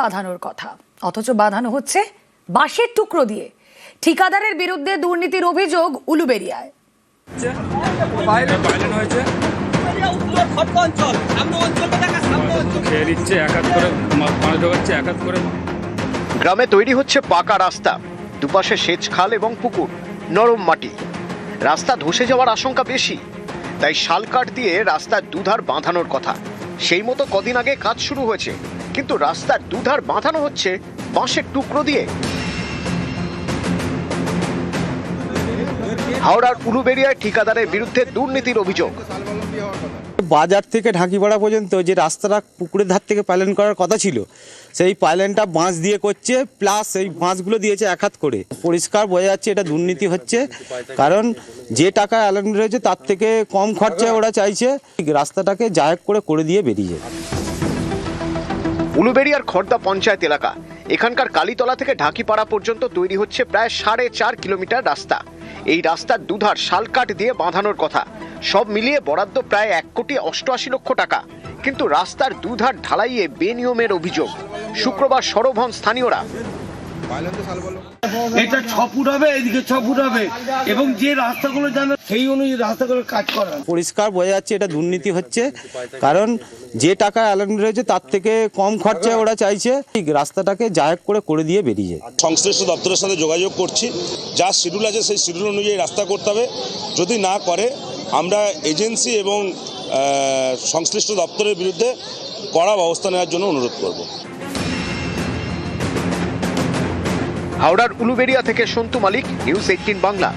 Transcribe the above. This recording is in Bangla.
বাঁধানোর কথা। অথচ বাঁধানো হচ্ছে বাঁশের টুকরো দিয়ে। ঠিকাদারের বিরুদ্ধে দুর্নীতির অভিযোগ উলুবেরিয়ায়। গ্রামে তৈরি হচ্ছে পাকা রাস্তা। দুপাশে সেচ খাল এবং পুকুর নরম মাটি। রাস্তা ধসে যাওয়ার আশঙ্কা বেশি। তাই শাল কাঠ দিয়ে রাস্তার দুধার বাঁধানোর কথা। সেই মতো কদিন আগে কাজ শুরু হয়েছে। কিন্তু রাস্তার দুধার বাঁধানো হচ্ছে বাঁশের টুকরো দিয়ে। হাওড়ার উলুবেরিয়ায় ঠিকাদারের বিরুদ্ধে দুর্নীতির অভিযোগ। বাজার থেকে ঢাকিপাড়া পর্যন্ত যে রাস্তাটা পুকুরের ধার থেকে পাইলেন করার কথা ছিল, সেই পাইলেনটা বাঁশ দিয়ে করছে, প্লাস এই বাঁশগুলো দিয়েছে এক হাত করে। পরিষ্কার বোঝা যাচ্ছে এটা দুর্নীতি হচ্ছে, কারণ যে টাকা অ্যালাইন রয়েছে তার থেকে কম খরচায় ওরা চাইছে, রাস্তাটাকে জায়গ করে করে দিয়ে বেরিয়ে যায় উলুবেড়িয়ার খর্দা পঞ্চায়েত এলাকা। এখানকার কালীতলা থেকে ঢাকিপাড়া পর্যন্ত তৈরি হচ্ছে প্রায় সাড়ে চার কিলোমিটার রাস্তা। এই রাস্তার দুধার শালকাঠ দিয়ে বাঁধানোর কথা। সব মিলিয়ে বরাদ্দ প্রায় এক কোটি অষ্টআশি লক্ষ টাকা। কিন্তু রাস্তার দুধার ঢালাইয়ে বেনিয়মের অভিযোগ। শুক্রবার সরব হন স্থানীয়রা এটা ছ ফুট হবে এদিকে ছ ফুট হবে। এবং যে রাস্তাগুলো যাবে সেই অনুযায়ী রাস্তাগুলো কাজ করা। পরিষ্কার বোঝা যাচ্ছে এটা দুর্নীতি হচ্ছে। কারণ যে টাকা অ্যালাইন রয়েছে তার থেকে কম খরচায় ওরা চাইছে ঠিক রাস্তাটাকে জায়গ করে করে দিয়ে বেরিয়ে যায়। সংশ্লিষ্ট দপ্তরের সাথে যোগাযোগ করছি। যা শিডিউল আছে সেই শিডিউল অনুযায়ী রাস্তা করতে হবে। যদি না করে আমরা এজেন্সি এবং সংশ্লিষ্ট দপ্তরের বিরুদ্ধে কড়া ব্যবস্থা নেওয়ার জন্য অনুরোধ করব। হাওড়ার উলুবেড়িয়া থেকে সন্তু মালিক নিউজ এইটিন বাংলা।